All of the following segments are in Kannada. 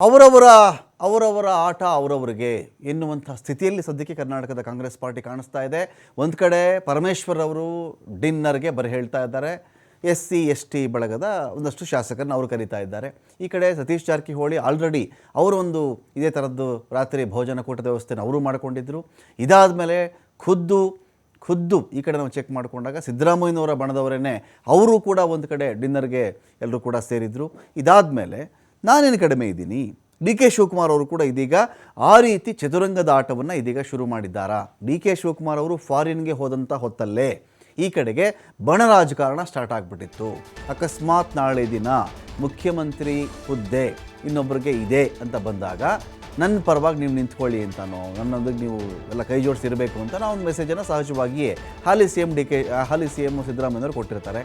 ಅವರವರ ಅವರವರ ಆಟ ಅವರವರಿಗೆ ಎನ್ನುವಂಥ ಸ್ಥಿತಿಯಲ್ಲಿ ಸದ್ಯಕ್ಕೆ ಕರ್ನಾಟಕದ ಕಾಂಗ್ರೆಸ್ ಪಾರ್ಟಿ ಕಾಣಿಸ್ತಾ ಇದೆ. ಒಂದು ಕಡೆ ಪರಮೇಶ್ವರ್ ಅವರು ಡಿನ್ನರ್ಗೆ ಬರ ಹೇಳ್ತಾ ಇದ್ದಾರೆ. ಎಸ್ ಸಿ ಎಸ್ ಟಿ ಬಳಗದ ಒಂದಷ್ಟು ಶಾಸಕರನ್ನ ಅವರು ಕರೀತಾ ಇದ್ದಾರೆ. ಈ ಕಡೆ ಸತೀಶ್ ಜಾರಕಿಹೊಳಿ ಆಲ್ರೆಡಿ ಅವರು ಒಂದು ಇದೇ ಥರದ್ದು ರಾತ್ರಿ ಭೋಜನ ಕೂಟದ ವ್ಯವಸ್ಥೆನ ಅವರು ಮಾಡಿಕೊಂಡಿದ್ದರು ಇದಾದ ಮೇಲೆ ಖುದ್ದು ಖುದ್ದು ಈ ಕಡೆ ನಾವು ಚೆಕ್ ಮಾಡಿಕೊಂಡಾಗ ಸಿದ್ದರಾಮಯ್ಯನವರ ಬಣದವರೇ ಅವರು ಕೂಡ ಒಂದು ಕಡೆ ಡಿನ್ನರ್ಗೆ ಎಲ್ಲರೂ ಕೂಡ ಸೇರಿದರು. ಇದಾದ ಮೇಲೆ ನಾನೇನು ಕಡಿಮೆ ಇದ್ದೀನಿ? ಡಿ ಕೆ ಶಿವಕುಮಾರ್ ಅವರು ಕೂಡ ಇದೀಗ ಆ ರೀತಿ ಚದುರಂಗದ ಆಟವನ್ನು ಇದೀಗ ಶುರು ಮಾಡಿದ್ದಾರಾ? ಡಿ ಕೆ ಶಿವಕುಮಾರ್ ಅವರು ಫಾರಿನ್ಗೆ ಹೋದಂಥ ಹೊತ್ತಲ್ಲೇ ಈ ಕಡೆಗೆ ಬಣ ರಾಜಕಾರಣ ಸ್ಟಾರ್ಟ್ ಆಗಿಬಿಟ್ಟಿತ್ತು. ಅಕಸ್ಮಾತ್ ನಾಳೆ ದಿನ ಮುಖ್ಯಮಂತ್ರಿ ಹುದ್ದೆ ಇನ್ನೊಬ್ಬರಿಗೆ ಇದೆ ಅಂತ ಬಂದಾಗ ನನ್ನ ಪರವಾಗಿ ನೀವು ನಿಂತ್ಕೊಳ್ಳಿ ಅಂತಾನೋ ನನ್ನೊಂದಿಗೆ ನೀವು ಎಲ್ಲ ಕೈ ಜೋಡಿಸಿರಬೇಕು ಅಂತ ನಾವು ಒಂದು ಮೆಸೇಜನ್ನು ಸಹಜವಾಗಿಯೇ ಹಾಲಿ ಸಿ ಎಂ ಡಿ ಕೆ, ಹಾಲಿ ಸಿ ಎಂ ಸಿದ್ದರಾಮಯ್ಯವರು ಕೊಟ್ಟಿರ್ತಾರೆ.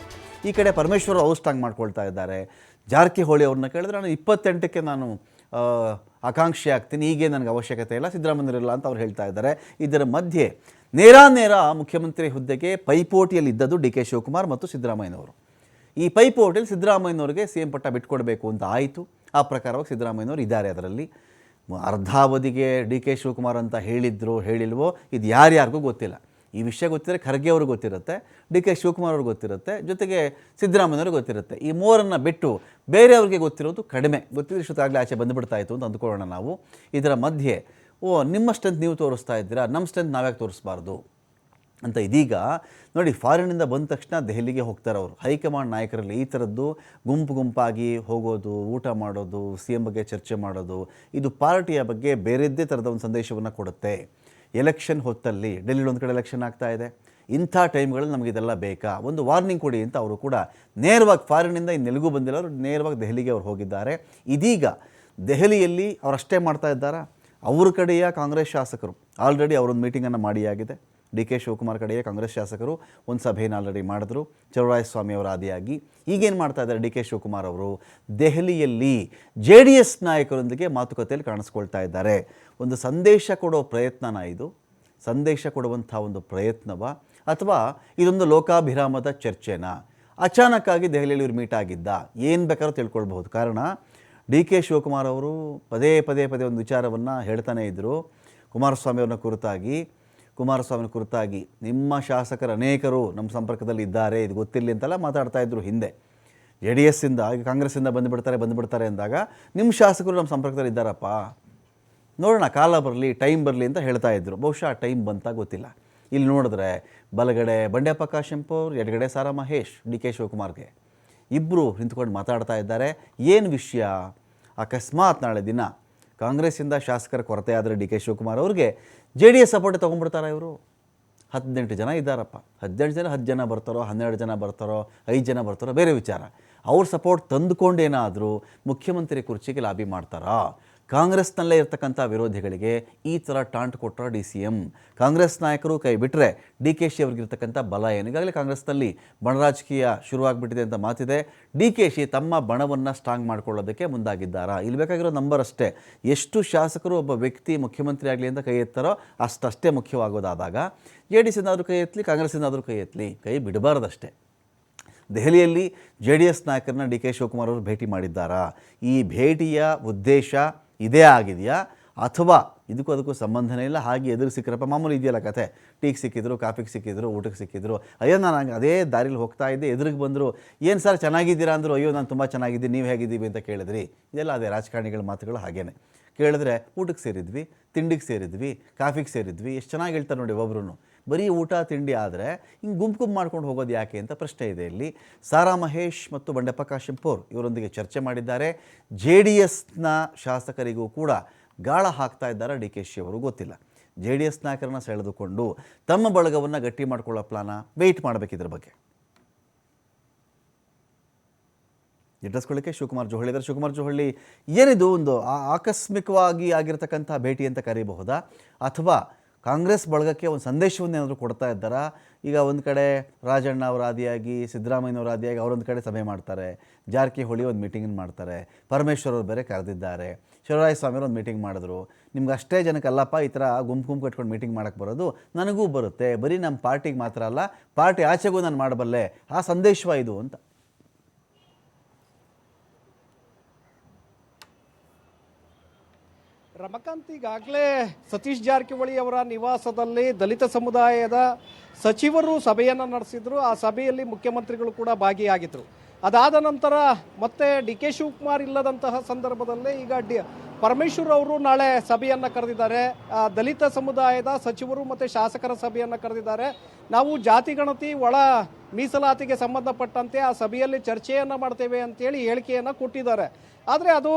ಈ ಕಡೆ ಪರಮೇಶ್ವರ್ ಔಸ್ಟಾಂಗ್ ಮಾಡ್ಕೊಳ್ತಾ ಇದ್ದಾರೆ. ಜಾರಕಿಹೊಳಿ ಅವ್ರನ್ನ ಕೇಳಿದ್ರೆ ನಾನು ಇಪ್ಪತ್ತೆಂಟಕ್ಕೆ ನಾನು ಆಕಾಂಕ್ಷಿ ಆಗ್ತೀನಿ, ಹೀಗೆ ನನಗೆ ಅವಶ್ಯಕತೆ ಇಲ್ಲ ಸಿದ್ದರಾಮಯ್ಯರಿಲ್ಲ ಅಂತ ಅವ್ರು ಹೇಳ್ತಾ ಇದ್ದಾರೆ. ಇದರ ಮಧ್ಯೆ ನೇರ ನೇರ ಮುಖ್ಯಮಂತ್ರಿ ಹುದ್ದೆಗೆ ಪೈಪೋಟಿಯಲ್ಲಿದ್ದದ್ದು ಡಿ ಕೆ ಶಿವಕುಮಾರ್ ಮತ್ತು ಸಿದ್ದರಾಮಯ್ಯನವರು. ಈ ಪೈಪೋಟಿಯಲ್ಲಿ ಸಿದ್ದರಾಮಯ್ಯನವರಿಗೆ ಸಿ ಎಂ ಪಟ್ಟ ಬಿಟ್ಕೊಡ್ಬೇಕು ಅಂತ ಆಯಿತು. ಆ ಪ್ರಕಾರವಾಗಿ ಸಿದ್ದರಾಮಯ್ಯನವರು ಇದ್ದಾರೆ ಅದರಲ್ಲಿ. ಅರ್ಧಾವಧಿಗೆ ಡಿ ಕೆ ಶಿವಕುಮಾರ್ ಅಂತ ಹೇಳಿದ್ರು, ಹೇಳಿಲ್ವೋ ಇದು ಯಾರ್ಯಾರಿಗೂ ಗೊತ್ತಿಲ್ಲ. ಈ ವಿಷಯ ಗೊತ್ತಿದ್ರೆ ಖರ್ಗೆ ಅವ್ರಿಗೆ ಗೊತ್ತಿರುತ್ತೆ, ಡಿ ಕೆ ಶಿವಕುಮಾರ್ ಅವ್ರಿಗೆ ಗೊತ್ತಿರುತ್ತೆ, ಜೊತೆಗೆ ಸಿದ್ದರಾಮಯ್ಯವ್ರಿಗೆ ಗೊತ್ತಿರುತ್ತೆ. ಈ ಮೂರನ್ನು ಬಿಟ್ಟು ಬೇರೆಯವ್ರಿಗೆ ಗೊತ್ತಿರೋದು ಕಡಿಮೆ. ಗೊತ್ತಿದ್ರೆ ಆಗಲಿ ಆಚೆ ಬಂದುಬಿಡ್ತಾ ಇತ್ತು ಅಂತ ಅಂದ್ಕೊಳ್ಳೋಣ ನಾವು. ಇದರ ಮಧ್ಯೆ, ಓ, ನಿಮ್ಮ ಸ್ಟ್ರೆಂತ್ ನೀವು ತೋರಿಸ್ತಾ ಇದ್ದೀರಾ, ನಮ್ಮ ಸ್ಟ್ರೆಂತ್ ನಾವ್ಯಾಕೆ ತೋರಿಸ್ಬಾರ್ದು? ಅಂತ ಇದೀಗ, ನೋಡಿ ಫಾರಿನಿಂದ ಬಂದ ತಕ್ಷಣ ದೆಹಲಿಗೆ ಹೋಗ್ತಾರೆ ಅವರು. ಹೈಕಮಾಂಡ್ ನಾಯಕರಲ್ಲಿ ಈ ಥರದ್ದು ಗುಂಪು ಗುಂಪಾಗಿ ಹೋಗೋದು, ಊಟ ಮಾಡೋದು, ಸಿ ಎಂ ಬಗ್ಗೆ ಚರ್ಚೆ ಮಾಡೋದು, ಇದು ಪಾರ್ಟಿಯ ಬಗ್ಗೆ ಬೇರೆದ್ದೇ ಥರದ ಒಂದು ಸಂದೇಶವನ್ನು ಕೊಡುತ್ತೆ. ಎಲೆಕ್ಷನ್ ಹೊತ್ತಲ್ಲಿ ಡೆಲ್ಲಿ ಒಂದು ಕಡೆ ಎಲೆಕ್ಷನ್ ಆಗ್ತಾ ಇದೆ. ಇಂಥ ಟೈಮ್ಗಳಲ್ಲಿ ನಮಗೆ ಇದೆಲ್ಲ ಬೇಕಾ? ಒಂದು ವಾರ್ನಿಂಗ್ ಕೊಡಿ ಅಂತ ಅವರು ಕೂಡ ನೇರವಾಗಿ ಫಾರಿನಿಂದ ಇನ್ನೆಲ್ಲಿಗೂ ಬಂದಿಲ್ಲ ಅವರು, ನೇರವಾಗಿ ದೆಹಲಿಗೆ ಅವ್ರು ಹೋಗಿದ್ದಾರೆ. ಇದೀಗ ದೆಹಲಿಯಲ್ಲಿ ಅವರಷ್ಟೇ ಮಾಡ್ತಾ ಇದ್ದಾರಾ? ಅವ್ರ ಕಡೆಯ ಕಾಂಗ್ರೆಸ್ ಶಾಸಕರು. ಆಲ್ರೆಡಿ ಅವರೊಂದು ಮೀಟಿಂಗನ್ನು ಮಾಡಿಯಾಗಿದೆ ಡಿ ಕೆ ಶಿವಕುಮಾರ್ ಕಡೆಯ ಕಾಂಗ್ರೆಸ್ ಶಾಸಕರು ಒಂದು ಸಭೆಯನ್ನು ಆಲ್ರೆಡಿ ಮಾಡಿದ್ರು. ಚೌರಾಯಸ್ವಾಮಿ ಅವರ ಆದಿಯಾಗಿ. ಈಗೇನು ಮಾಡ್ತಾ ಇದ್ದಾರೆ ಡಿ ಕೆ ಶಿವಕುಮಾರ್ ಅವರು? ದೆಹಲಿಯಲ್ಲಿ ಜೆ ಡಿ ಎಸ್ ನಾಯಕರೊಂದಿಗೆ ಮಾತುಕತೆಯಲ್ಲಿ ಕಾಣಿಸ್ಕೊಳ್ತಾ ಇದ್ದಾರೆ. ಒಂದು ಸಂದೇಶ ಕೊಡೋ ಪ್ರಯತ್ನನ ಇದು. ಸಂದೇಶ ಕೊಡುವಂಥ ಒಂದು ಪ್ರಯತ್ನವ ಅಥವಾ ಇದೊಂದು ಲೋಕಾಭಿರಾಮದ ಚರ್ಚೆನಾ? ಅಚಾನಕ್ಕಾಗಿ ದೆಹಲಿಯಲ್ಲಿ ಇವರು ಮೀಟ್ ಆಗಿದ್ದ. ಏನು ಬೇಕಾದ್ರೂ ತಿಳ್ಕೊಳ್ಬಹುದು. ಕಾರಣ ಡಿ ಕೆ ಶಿವಕುಮಾರ್ ಅವರು ಪದೇ ಪದೇ ಪದೇ ಒಂದು ವಿಚಾರವನ್ನು ಹೇಳ್ತಾನೇ ಇದ್ದರು ಕುಮಾರಸ್ವಾಮಿ ಅವ್ರನ್ನ ಕುರಿತಾಗಿ. ಕುಮಾರಸ್ವಾಮಿನ ಕುರಿತಾಗಿ ನಿಮ್ಮ ಶಾಸಕರ ಅನೇಕರು ನಮ್ಮ ಸಂಪರ್ಕದಲ್ಲಿ ಇದ್ದಾರೆ. ಇದು ಗೊತ್ತಿಲ್ಲ ಅಂತೆಲ್ಲ ಮಾತಾಡ್ತಾ ಇದ್ರು ಹಿಂದೆ. ಜೆ ಡಿ ಎಸ್ಸಿಂದ ಕಾಂಗ್ರೆಸ್ಸಿಂದ ಬಂದುಬಿಡ್ತಾರೆ ಬಂದುಬಿಡ್ತಾರೆ ಅಂದಾಗ ನಿಮ್ಮ ಶಾಸಕರು ನಮ್ಮ ಸಂಪರ್ಕದಲ್ಲಿ ಇದ್ದಾರಪ್ಪ. ನೋಡೋಣ, ಕಾಲ ಬರಲಿ, ಟೈಮ್ ಬರಲಿ ಅಂತ ಹೇಳ್ತಾ ಇದ್ರು. ಬಹುಶಃ ಟೈಮ್ ಬಂತ ಗೊತ್ತಿಲ್ಲ. ಇಲ್ಲಿ ನೋಡಿದ್ರೆ ಬಲಗಡೆ ಬಂಡೆಪ್ಪ ಕಾಶೆಂಪೂರ್ ಎಡಗಡೆ ಸಾರಾ ಮಹೇಶ್, ಡಿ ಕೆ ಶಿವಕುಮಾರ್ಗೆ. ಇಬ್ಬರು ನಿಂತ್ಕೊಂಡು ಮಾತಾಡ್ತಾ ಇದ್ದಾರೆ. ಏನು ವಿಷಯ? ಅಕಸ್ಮಾತ್ ನಾಳೆ ದಿನ ಕಾಂಗ್ರೆಸ್ಸಿಂದ ಶಾಸಕರ ಕೊರತೆ ಆದರೆ ಡಿ ಕೆ ಶಿವಕುಮಾರ್ ಅವ್ರಿಗೆ ಜೆ ಡಿ ಎಸ್ ಸಪೋರ್ಟ್ ತೊಗೊಂಡ್ಬಿಡ್ತಾರ ಇವರು? ಹದಿನೆಂಟು ಜನ ಇದ್ದಾರಪ್ಪ. ಹದಿನೆಂಟು ಜನ, ಹತ್ತು ಜನ ಬರ್ತಾರೋ, ಹನ್ನೆರಡು ಜನ ಬರ್ತಾರೋ, ಐದು ಜನ ಬರ್ತಾರೋ, ಬೇರೆ ವಿಚಾರ. ಅವ್ರ ಸಪೋರ್ಟ್ ತಂದುಕೊಂಡೇನಾದರೂ ಮುಖ್ಯಮಂತ್ರಿ ಕುರ್ಚಿಗೆ ಲಾಬಿ ಮಾಡ್ತಾರಾ? ಕಾಂಗ್ರೆಸ್ನಲ್ಲೇ ಇರತಕ್ಕಂಥ ವಿರೋಧಿಗಳಿಗೆ ಈ ಥರ ಟಾಂಟ್ ಕೊಟ್ಟರು ಡಿ ಸಿ ಎಂ. ಕಾಂಗ್ರೆಸ್ ನಾಯಕರು ಕೈ ಬಿಟ್ಟರೆ ಡಿ ಕೆ ಶಿ ಅವ್ರಿಗಿರ್ತಕ್ಕಂಥ ಬಲ ಏನು? ಈಗಾಗಲೇ ಕಾಂಗ್ರೆಸ್ನಲ್ಲಿ ಬಣರಾಜಕೀಯ ಶುರುವಾಗ್ಬಿಟ್ಟಿದೆ ಅಂತ ಮಾತಿದೆ. ಡಿ ಕೆ ಶಿ ತಮ್ಮ ಬಣವನ್ನು ಸ್ಟ್ರಾಂಗ್ ಮಾಡ್ಕೊಳ್ಳೋದಕ್ಕೆ ಮುಂದಾಗಿದ್ದಾರಾ? ಇಲ್ಲಿ ಬೇಕಾಗಿರೋ ನಂಬರ್ ಅಷ್ಟೇ. ಎಷ್ಟು ಶಾಸಕರು ಒಬ್ಬ ವ್ಯಕ್ತಿ ಮುಖ್ಯಮಂತ್ರಿ ಆಗಲಿ ಅಂತ ಕೈ ಎತ್ತಾರೋ ಅಷ್ಟಷ್ಟೇ ಮುಖ್ಯವಾಗೋದಾದಾಗ ಜೆ ಡಿ ಸಿಂದಾದರೂ ಕೈ ಎತ್ತಲಿ ಕಾಂಗ್ರೆಸ್ಸಿಂದಾದರೂ ಕೈ ಎತ್ತಲಿ ಕೈ ಬಿಡಬಾರ್ದಷ್ಟೇ. ದೆಹಲಿಯಲ್ಲಿ ಜೆ ಡಿ ಎಸ್ ನಾಯಕರನ್ನ ಡಿ ಕೆ ಶಿವಕುಮಾರ್ ಅವರು ಭೇಟಿ ಮಾಡಿದ್ದಾರಾ? ಈ ಭೇಟಿಯ ಉದ್ದೇಶ ಇದೇ ಆಗಿದೆಯಾ? ಅಥವಾ ಇದಕ್ಕೂ ಅದಕ್ಕೂ ಸಂಬಂಧನೇ ಇಲ್ಲ? ಹಾಗೆ ಎದುರು ಸಿಕ್ಕರಪ್ಪ, ಮಾಮೂಲಿ ಇದೆಯಲ್ಲ ಕತೆ. ಟೀಗೆ ಸಿಕ್ಕಿದ್ರು, ಕಾಫಿಗೆ ಸಿಕ್ಕಿದ್ರು, ಊಟಕ್ಕೆ ಸಿಕ್ಕಿದ್ರು. ಅಯ್ಯೋ, ನಾನು ಹಂಗೆ ಅದೇ ದಾರಿಲಿ ಹೋಗ್ತಾ ಇದ್ದೆ, ಎದುರಿಗೆ ಬಂದರು, ಏನು ಸರ್, ಚೆನ್ನಾಗಿದ್ದೀರಾ? ಅಂದರು, ಅಯ್ಯೋ, ನಾನು ತುಂಬ ಚೆನ್ನಾಗಿದ್ದೀನಿ, ನೀವು ಹೇಗಿದ್ದೀವಿ? ಅಂತ ಕೇಳಿದ್ರಿ. ಇದೆಲ್ಲ ಅದೇ ರಾಜಕಾರಣಿಗಳ ಮಾತುಗಳು ಹಾಗೇನೆ. ಕೇಳಿದ್ರೆ ಊಟಕ್ಕೆ ಸೇರಿದ್ವಿ, ತಿಂಡಿಗೆ ಸೇರಿದ್ವಿ, ಕಾಫಿಗೆ ಸೇರಿದ್ವಿ, ಎಷ್ಟು ಚೆನ್ನಾಗಿ ಹೇಳ್ತಾರೆ ನೋಡಿ ಒಬ್ಬರು ಬರೀ ಊಟ, ತಿಂಡಿ ಆದರೆ ಹಿಂಗೆ ಗುಂಪು ಗುಂಪು ಮಾಡ್ಕೊಂಡು ಹೋಗೋದು ಯಾಕೆ ಅಂತ ಪ್ರಶ್ನೆ ಇದೆ ಇಲ್ಲಿ. ಸಾರಾ ಮಹೇಶ್ ಮತ್ತು ಬಂಡೆಪ್ಪ ಕಾಶೆಂಪೂರ್ ಇವರೊಂದಿಗೆ ಚರ್ಚೆ ಮಾಡಿದ್ದಾರೆ. ಜೆ ಡಿ ಎಸ್ನ ಶಾಸಕರಿಗೂ ಕೂಡ ಗಾಳ ಹಾಕ್ತಾ ಇದ್ದಾರೆ ಡಿ ಕೆ ಶಿ ಅವರು, ಗೊತ್ತಿಲ್ಲ. ಜೆ ಡಿ ಎಸ್ ನಾಯಕರನ್ನ ಸೆಳೆದುಕೊಂಡು ತಮ್ಮ ಬಳಗವನ್ನು ಗಟ್ಟಿ ಮಾಡ್ಕೊಳ್ಳೋ ಪ್ಲಾನ ವೆಯ್ಟ್ ಮಾಡಬೇಕು ಇದ್ರ ಬಗ್ಗೆ. ಎಡ್ರಸ್ಕೊಳ್ಳಕ್ಕೆ ಶಿವಕುಮಾರ್ ಜೋಹಳಿ ಇದ್ದಾರೆ. ಶಿವಕುಮಾರ್ ಜೋಹಳಿ ಏನಿದು ಒಂದು ಆಕಸ್ಮಿಕವಾಗಿ ಆಗಿರತಕ್ಕಂಥ ಭೇಟಿ ಅಂತ ಕರೀಬಹುದಾ? ಅಥವಾ ಕಾಂಗ್ರೆಸ್ ಬಳಗಕ್ಕೆ ಒಂದು ಸಂದೇಶವನ್ನು ಏನಾದರೂ ಕೊಡ್ತಾ ಇದ್ದಾರಾ? ಈಗ ಒಂದು ಕಡೆ ರಾಜಣ್ಣ ಅವರ ಆದಿಯಾಗಿ ಸಿದ್ದರಾಮಯ್ಯನವರ ಆದಿಯಾಗಿ ಅವರೊಂದು ಕಡೆ ಸಭೆ ಮಾಡ್ತಾರೆ. ಜಾರಕಿಹೊಳಿ ಒಂದು ಮೀಟಿಂಗನ್ನು ಮಾಡ್ತಾರೆ. ಪರಮೇಶ್ವರ್ ಅವರು ಬೇರೆ ಕರೆದಿದ್ದಾರೆ. ಶಿವರಾಯ ಸ್ವಾಮಿಯವರು ಒಂದು ಮೀಟಿಂಗ್ ಮಾಡಿದ್ರು. ನಿಮ್ಗೆ ಅಷ್ಟೇ ಜನಕ್ಕಲ್ಲಪ್ಪ ಈ ಥರ ಗುಂಪು ಗುಂಪು ಕಟ್ಕೊಂಡು ಮೀಟಿಂಗ್ ಮಾಡೋಕ್ಕೆ ಬರೋದು? ನನಗೂ ಬರುತ್ತೆ. ಬರೀ ನಮ್ಮ ಪಾರ್ಟಿಗೆ ಮಾತ್ರ ಅಲ್ಲ, ಪಾರ್ಟಿ ಆಚೆಗೂ ನಾನು ಮಾಡಬಲ್ಲೆ. ಆ ಸಂದೇಶವ ಇದು ಅಂತ. ರಮಕಾಂತ್ ಈಗಾಗಲೇ ಸತೀಶ್ ಜಾರಕಿಹೊಳಿ ಅವರ ನಿವಾಸದಲ್ಲಿ ದಲಿತ ಸಮುದಾಯದ ಸಚಿವರು ಸಭೆಯನ್ನು ನಡೆಸಿದ್ರು. ಆ ಸಭೆಯಲ್ಲಿ ಮುಖ್ಯಮಂತ್ರಿಗಳು ಕೂಡ ಭಾಗಿಯಾಗಿದ್ದರು ಅದಾದ ನಂತರ ಮತ್ತೆ ಡಿ ಕೆ ಶಿವಕುಮಾರ್ ಇಲ್ಲದಂತಹ ಸಂದರ್ಭದಲ್ಲಿ ಈಗ ಡಿ ಪರಮೇಶ್ವರ್ ಅವರು ನಾಳೆ ಸಭೆಯನ್ನು ಕರೆದಿದ್ದಾರೆ. ದಲಿತ ಸಮುದಾಯದ ಸಚಿವರು ಮತ್ತು ಶಾಸಕರ ಸಭೆಯನ್ನು ಕರೆದಿದ್ದಾರೆ. ನಾವು ಜಾತಿ ಗಣತಿ ಒಳ ಮೀಸಲಾತಿಗೆ ಸಂಬಂಧಪಟ್ಟಂತೆ ಆ ಸಭೆಯಲ್ಲಿ ಚರ್ಚೆಯನ್ನು ಮಾಡ್ತೇವೆ ಅಂತೇಳಿ ಹೇಳಿಕೆಯನ್ನು ಕೊಟ್ಟಿದ್ದಾರೆ. ಆದರೆ ಅದು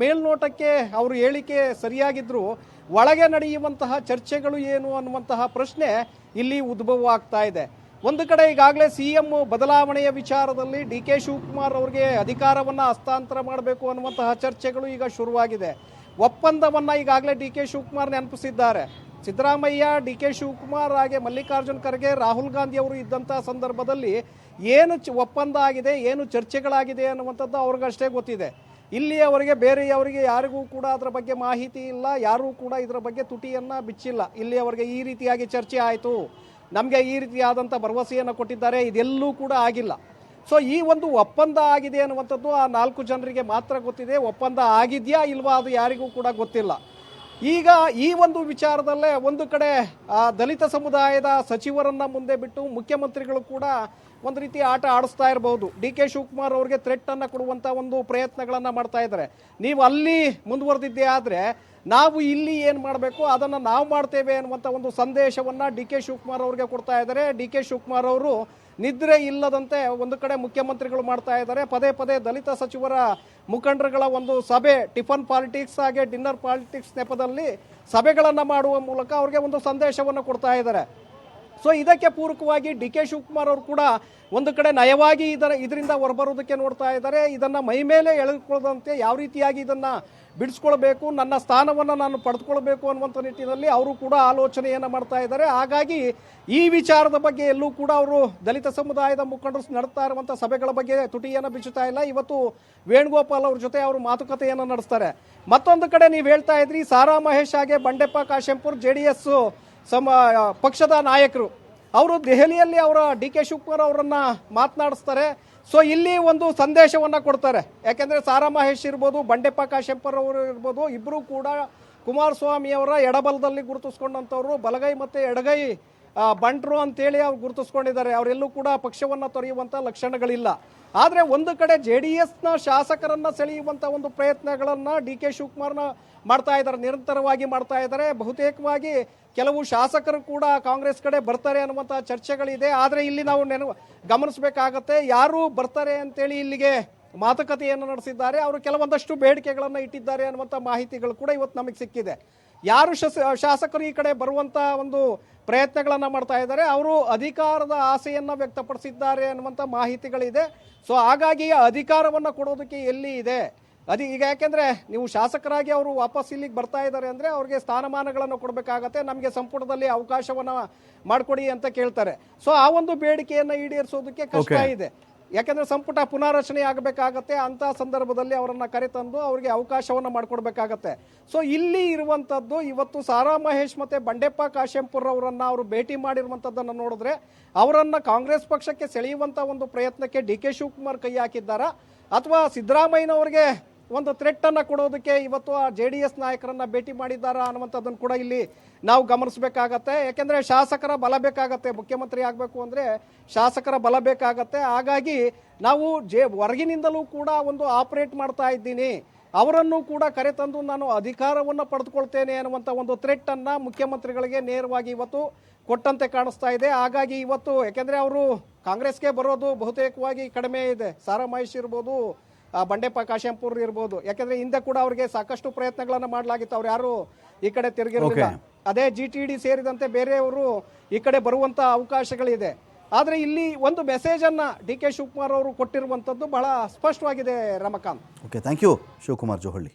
ಮೇಲ್ನೋಟಕ್ಕೆ ಅವರು ಹೇಳಿಕೆ ಸರಿಯಾಗಿದ್ದರೂ ಒಳಗೆ ನಡೆಯುವಂತಹ ಚರ್ಚೆಗಳು ಏನು ಅನ್ನುವಂತಹ ಪ್ರಶ್ನೆ ಇಲ್ಲಿ ಉದ್ಭವ ಆಗ್ತಾ ಇದೆ. ಒಂದು ಕಡೆ ಈಗಾಗಲೇ ಸಿ ಎಂ ಬದಲಾವಣೆಯ ವಿಚಾರದಲ್ಲಿ ಡಿ ಕೆ ಶಿವಕುಮಾರ್ ಅವರಿಗೆ ಅಧಿಕಾರವನ್ನು ಹಸ್ತಾಂತರ ಮಾಡಬೇಕು ಅನ್ನುವಂತಹ ಚರ್ಚೆಗಳು ಈಗ ಶುರುವಾಗಿದೆ. ಒಪ್ಪಂದವನ್ನು ಈಗಾಗಲೇ ಡಿ ಕೆ ಶಿವಕುಮಾರ್ ನೆನಪಿಸಿದ್ದಾರೆ. ಸಿದ್ದರಾಮಯ್ಯ ಡಿ ಕೆ ಶಿವಕುಮಾರ್ ಹಾಗೆ ಮಲ್ಲಿಕಾರ್ಜುನ್ ಖರ್ಗೆ, ರಾಹುಲ್ ಗಾಂಧಿ ಅವರು ಇದ್ದಂತಹ ಸಂದರ್ಭದಲ್ಲಿ ಏನು ಚ- ಒಪ್ಪಂದ ಆಗಿದೆ, ಏನು ಚರ್ಚೆಗಳಾಗಿದೆ ಅನ್ನುವಂಥದ್ದು ಅವ್ರಿಗಷ್ಟೇ ಗೊತ್ತಿದೆ. ಇಲ್ಲಿಯವರೆಗೆ ಬೇರೆಯವರಿಗೆ ಯಾರಿಗೂ ಕೂಡ ಅದರ ಬಗ್ಗೆ ಮಾಹಿತಿ ಇಲ್ಲ, ಯಾರೂ ಕೂಡ ಇದರ ಬಗ್ಗೆ ತುಟಿಯನ್ನು ಬಿಚ್ಚಿಲ್ಲ. ಇಲ್ಲಿಯವರೆಗೆ ಈ ರೀತಿಯಾಗಿ ಚರ್ಚೆ ಆಯಿತು. ನಮಗೆ ಈ ರೀತಿಯಾದಂಥ ಭರವಸೆಯನ್ನು ಕೊಟ್ಟಿದ್ದಾರೆ, ಇದೆಲ್ಲೂ ಕೂಡ ಆಗಿಲ್ಲ. ಸೊ ಈ ಒಂದು ಒಪ್ಪಂದ ಆಗಿದೆ ಅನ್ನುವಂಥದ್ದು ಆ ನಾಲ್ಕು ಜನರಿಗೆ ಮಾತ್ರ ಗೊತ್ತಿದೆ. ಒಪ್ಪಂದ ಆಗಿದೆಯಾ ಇಲ್ವಾ ಅದು ಯಾರಿಗೂ ಕೂಡ ಗೊತ್ತಿಲ್ಲ. ಈಗ ಈ ಒಂದು ವಿಚಾರದಲ್ಲೇ ಒಂದು ಕಡೆ ದಲಿತ ಸಮುದಾಯದ ಸಚಿವರನ್ನ ಮುಂದೆ ಬಿಟ್ಟು ಮುಖ್ಯಮಂತ್ರಿಗಳು ಕೂಡ ಒಂದು ರೀತಿ ಆಟ ಆಡಿಸ್ತಾ ಇರಬಹುದು ಡಿ ಕೆ ಶಿವಕುಮಾರ್ ಅವರಿಗೆ ಥ್ರೆಟ್ ಅನ್ನ ಕೊಡುವಂತ ಒಂದು ಪ್ರಯತ್ನಗಳನ್ನ ಮಾಡ್ತಾ ಇದ್ದಾರೆ. ನೀವು ಅಲ್ಲಿ ಮುಂದುವರೆದಿದ್ದೇ ಆದ್ರೆ, ನಾವು ಇಲ್ಲಿ ಏನು ಮಾಡಬೇಕು, ಅದನ್ನು ನಾವು ಮಾಡ್ತೇವೆ ಅನ್ನುವಂಥ ಒಂದು ಸಂದೇಶವನ್ನ ಡಿ ಕೆ ಶಿವಕುಮಾರ್ ಅವರಿಗೆ ಕೊಡ್ತಾ ಇದ್ದಾರೆ. ಡಿ ಕೆ ಶಿವಕುಮಾರ್ ಅವರು ನಿದ್ರೆ ಇಲ್ಲದಂತೆ ಒಂದು ಕಡೆ ಮುಖ್ಯಮಂತ್ರಿಗಳು ಮಾಡ್ತಾ ಇದ್ದಾರೆ. ಪದೇ ಪದೇ ದಲಿತ ಸಚಿವರ ಮುಖಂಡರುಗಳ ಒಂದು ಸಭೆ, ಟಿಫನ್ ಪಾಲಿಟಿಕ್ಸ್ ಹಾಗೆ ಡಿನ್ನರ್ ಪಾಲಿಟಿಕ್ಸ್ ನೆಪದಲ್ಲಿ ಸಭೆಗಳನ್ನು ಮಾಡುವ ಮೂಲಕ ಅವ್ರಿಗೆ ಒಂದು ಸಂದೇಶವನ್ನು ಕೊಡ್ತಾ ಇದ್ದಾರೆ. ಸೊ ಇದಕ್ಕೆ ಪೂರಕವಾಗಿ ಡಿ ಕೆ ಶಿವಕುಮಾರ್ ಅವರು ಕೂಡ ಒಂದು ಕಡೆ ನಯವಾಗಿ ಇದರ ಇದರಿಂದ ಹೊರಬರೋದಕ್ಕೆ ನೋಡ್ತಾ ಇದ್ದಾರೆ. ಇದನ್ನು ಮೈ ಮೇಲೆ ಎಳೆದುಕೊಳ್ಳದಂತೆ ಯಾವ ರೀತಿಯಾಗಿ ಇದನ್ನು ಬಿಡಿಸ್ಕೊಳ್ಬೇಕು, ನನ್ನ ಸ್ಥಾನವನ್ನು ನಾನು ಪಡೆದುಕೊಳ್ಬೇಕು ಅನ್ನುವಂಥ ನಿಟ್ಟಿನಲ್ಲಿ ಅವರು ಕೂಡ ಆಲೋಚನೆಯನ್ನು ಮಾಡ್ತಾ ಇದ್ದಾರೆ. ಹಾಗಾಗಿ ಈ ವಿಚಾರದ ಬಗ್ಗೆ ಎಲ್ಲೂ ಕೂಡ ಅವರು ದಲಿತ ಸಮುದಾಯದ ಮುಖಂಡರು ನಡೆಸ್ತಾ ಇರುವಂಥ ಸಭೆಗಳ ಬಗ್ಗೆ ತುಟಿಯನ್ನು ಬಿಚ್ಚುತ್ತಾ ಇಲ್ಲ. ಇವತ್ತು ವೇಣುಗೋಪಾಲ್ ಅವ್ರ ಜೊತೆ ಅವರು ಮಾತುಕತೆಯನ್ನು ನಡೆಸ್ತಾರೆ. ಮತ್ತೊಂದು ಕಡೆ ನೀವು ಹೇಳ್ತಾ ಇದ್ರಿ, ಸಾರಾ ಮಹೇಶ್ ಹಾಗೆ Bandeppa Kashempur, J D S ಸಮ ಪಕ್ಷದ ನಾಯಕರು. ಅವರು ದೆಹಲಿಯಲ್ಲಿ ಅವರ ಡಿ ಕೆ ಶಿವಕುಮಾರ್ ಅವರನ್ನು ಮಾತನಾಡಿಸ್ತಾರೆ. ಸೊ ಇಲ್ಲಿ ಒಂದು ಸಂದೇಶವನ್ನು ಕೊಡ್ತಾರೆ. ಯಾಕೆಂದರೆ ಸಾರಾ ಮಹೇಶ್ ಇರ್ಬೋದು, ಬಂಡೆಪ್ಪ ಕಾಶೆಂಪರ್ ಅವರು ಇರ್ಬೋದು ಇಬ್ಬರೂ ಕೂಡ ಕುಮಾರಸ್ವಾಮಿಯವರ ಎಡಬಲದಲ್ಲಿ ಗುರುತಿಸ್ಕೊಂಡಂಥವ್ರು. ಬಲಗೈ ಮತ್ತು ಎಡಗೈ ಬಂಟ್ರು ಅಂತೇಳಿ ಅವ್ರು ಗುರುತಿಸ್ಕೊಂಡಿದ್ದಾರೆ. ಅವರೆಲ್ಲೂ ಕೂಡ ಪಕ್ಷವನ್ನು ತೊರೆಯುವಂಥ ಲಕ್ಷಣಗಳಿಲ್ಲ. ಆದರೆ ಒಂದು ಕಡೆ ಜೆ ಡಿ ಎಸ್ನ ಶಾಸಕರನ್ನು ಸೆಳೆಯುವಂಥ ಒಂದು ಪ್ರಯತ್ನಗಳನ್ನು ಡಿ ಕೆ ಶಿವಕುಮಾರ್ನ ಮಾಡ್ತಾ ಇದ್ದಾರೆ, ನಿರಂತರವಾಗಿ ಮಾಡ್ತಾ ಇದ್ದಾರೆ. ಬಹುತೇಕವಾಗಿ ಕೆಲವು ಶಾಸಕರು ಕೂಡ ಕಾಂಗ್ರೆಸ್ ಕಡೆ ಬರ್ತಾರೆ ಅನ್ನುವಂಥ ಚರ್ಚೆಗಳಿದೆ. ಆದರೆ ಇಲ್ಲಿ ನಾವು ನೆನವು ಗಮನಿಸಬೇಕಾಗತ್ತೆ, ಯಾರು ಬರ್ತಾರೆ ಅಂತೇಳಿ ಇಲ್ಲಿಗೆ ಮಾತುಕತೆಯನ್ನು ನಡೆಸಿದ್ದಾರೆ. ಅವರು ಕೆಲವೊಂದಷ್ಟು ಬೇಡಿಕೆಗಳನ್ನು ಇಟ್ಟಿದ್ದಾರೆ ಅನ್ನುವಂಥ ಮಾಹಿತಿಗಳು ಕೂಡ ಇವತ್ತು ನಮಗೆ ಸಿಕ್ಕಿದೆ. ಯಾರು ಶಸ ಶಾಸಕರು ಈ ಕಡೆ ಬರುವಂತ ಒಂದು ಪ್ರಯತ್ನಗಳನ್ನು ಮಾಡ್ತಾ ಇದ್ದಾರೆ. ಅವರು ಅಧಿಕಾರದ ಆಸೆಯನ್ನು ವ್ಯಕ್ತಪಡಿಸಿದ್ದಾರೆ ಅನ್ನುವಂಥ ಮಾಹಿತಿಗಳಿದೆ. ಸೊ ಹಾಗಾಗಿ ಅಧಿಕಾರವನ್ನು ಕೊಡೋದಕ್ಕೆ ಎಲ್ಲಿ ಇದೆ? ಅದಿ ಈಗ ಯಾಕೆಂದ್ರೆ ನೀವು ಶಾಸಕರಾಗಿ ಅವರು ವಾಪಸ್ ಇಲ್ಲಿಗೆ ಬರ್ತಾ ಇದ್ದಾರೆ ಅಂದ್ರೆ ಅವ್ರಿಗೆ ಸ್ಥಾನಮಾನಗಳನ್ನು ಕೊಡಬೇಕಾಗತ್ತೆ. ನಮಗೆ ಸಂಪುಟದಲ್ಲಿ ಅವಕಾಶವನ್ನ ಮಾಡಿಕೊಡಿ ಅಂತ ಕೇಳ್ತಾರೆ. ಸೊ ಆ ಒಂದು ಬೇಡಿಕೆಯನ್ನ ಈಡೇರಿಸೋದಕ್ಕೆ ಕಷ್ಟ ಇದೆ. ಯಾಕಂದ್ರೆ ಸಂಪುಟ ಪುನಾರಚನೆ ಆಗಬೇಕಾಗತ್ತೆ, ಅಂಥ ಸಂದರ್ಭದಲ್ಲಿ ಅವರನ್ನು ಕರೆತಂದು ಅವರಿಗೆ ಅವಕಾಶವನ್ನು ಮಾಡಿಕೊಡ್ಬೇಕಾಗತ್ತೆ. ಸೊ ಇಲ್ಲಿ ಇರುವಂಥದ್ದು, ಇವತ್ತು ಸಾರಾ ಮಹೇಶ್ ಮತ್ತು ಬಂಡೆಪ್ಪ ಕಾಶೆಂಪುರ್ ಅವರನ್ನು ಅವರು ಭೇಟಿ ಮಾಡಿರುವಂಥದ್ದನ್ನು ನೋಡಿದ್ರೆ, ಅವರನ್ನು ಕಾಂಗ್ರೆಸ್ ಪಕ್ಷಕ್ಕೆ ಸೆಳೆಯುವಂಥ ಒಂದು ಪ್ರಯತ್ನಕ್ಕೆ ಡಿ ಕೆ ಶಿವಕುಮಾರ್ ಕೈ ಹಾಕಿದ್ದಾರಾ? ಅಥವಾ ಸಿದ್ದರಾಮಯ್ಯನವರಿಗೆ ಒಂದು ಥ್ರೆಟ್ ಅನ್ನ ಕೊಡೋದಕ್ಕೆ ಇವತ್ತು ಆ ಜೆ ಡಿ ಎಸ್ ನಾಯಕರನ್ನ ಭೇಟಿ ಮಾಡಿದ್ದಾರೆ ಅನ್ನುವಂಥದ್ದನ್ನು ಕೂಡ ಇಲ್ಲಿ ನಾವು ಗಮನಿಸಬೇಕಾಗತ್ತೆ. ಯಾಕೆಂದ್ರೆ ಶಾಸಕರ ಬಲ ಬೇಕಾಗತ್ತೆ, ಮುಖ್ಯಮಂತ್ರಿ ಆಗಬೇಕು ಅಂದ್ರೆ ಶಾಸಕರ ಬಲ ಬೇಕಾಗತ್ತೆ. ಹಾಗಾಗಿ ನಾವು ಜೆ, ಹೊರಗಿನಿಂದಲೂ ಕೂಡ ಒಂದು ಆಪರೇಟ್ ಮಾಡ್ತಾ ಇದ್ದೀನಿ. ಅವರನ್ನು ಕೂಡ ಕರೆತಂದು ನಾನು ಅಧಿಕಾರವನ್ನು ಪಡೆದುಕೊಳ್ತೇನೆ ಅನ್ನುವಂಥ ಒಂದು ಥ್ರೆಟ್ಟನ್ನು ಮುಖ್ಯಮಂತ್ರಿಗಳಿಗೆ ನೇರವಾಗಿ ಇವತ್ತು ಕೊಟ್ಟಂತೆ ಕಾಣಿಸ್ತಾ ಇದೆ. ಹಾಗಾಗಿ ಇವತ್ತು, ಯಾಕೆಂದ್ರೆ ಅವರು ಕಾಂಗ್ರೆಸ್ಗೆ ಬರೋದು ಬಹುತೇಕವಾಗಿ ಕಡಿಮೆ ಇದೆ. ಸಾರಾ ಮಹೇಶ್ ಇರ್ಬೋದು ಬಂಡೆಪ್ಪ ಕಾಶೆಂಪುರ್ ಇರ್ಬೋದು. ಯಾಕಂದ್ರೆ ಹಿಂದೆ ಕೂಡ ಅವರಿಗೆ ಸಾಕಷ್ಟು ಪ್ರಯತ್ನಗಳನ್ನು ಮಾಡಲಾಗಿತ್ತು. ಅವ್ರು ಯಾರು ಈ ಕಡೆ ತಿರುಗಿರಲಿಲ್ಲ ಅದೇ ಜಿ ಟಿ ಡಿ ಸೇರಿದಂತೆ ಬೇರೆಯವರು ಈ ಕಡೆ ಬರುವಂತ ಅವಕಾಶಗಳಿದೆ. ಆದರೆ ಇಲ್ಲಿ ಒಂದು ಮೆಸೇಜ್ ಅನ್ನ ಡಿ ಕೆ ಶಿವಕುಮಾರ್ ಅವರು ಕೊಟ್ಟಿರುವಂತದ್ದು ಬಹಳ ಸ್ಪಷ್ಟವಾಗಿದೆ Ramakant. Okay thank you Shivakumar Johalli.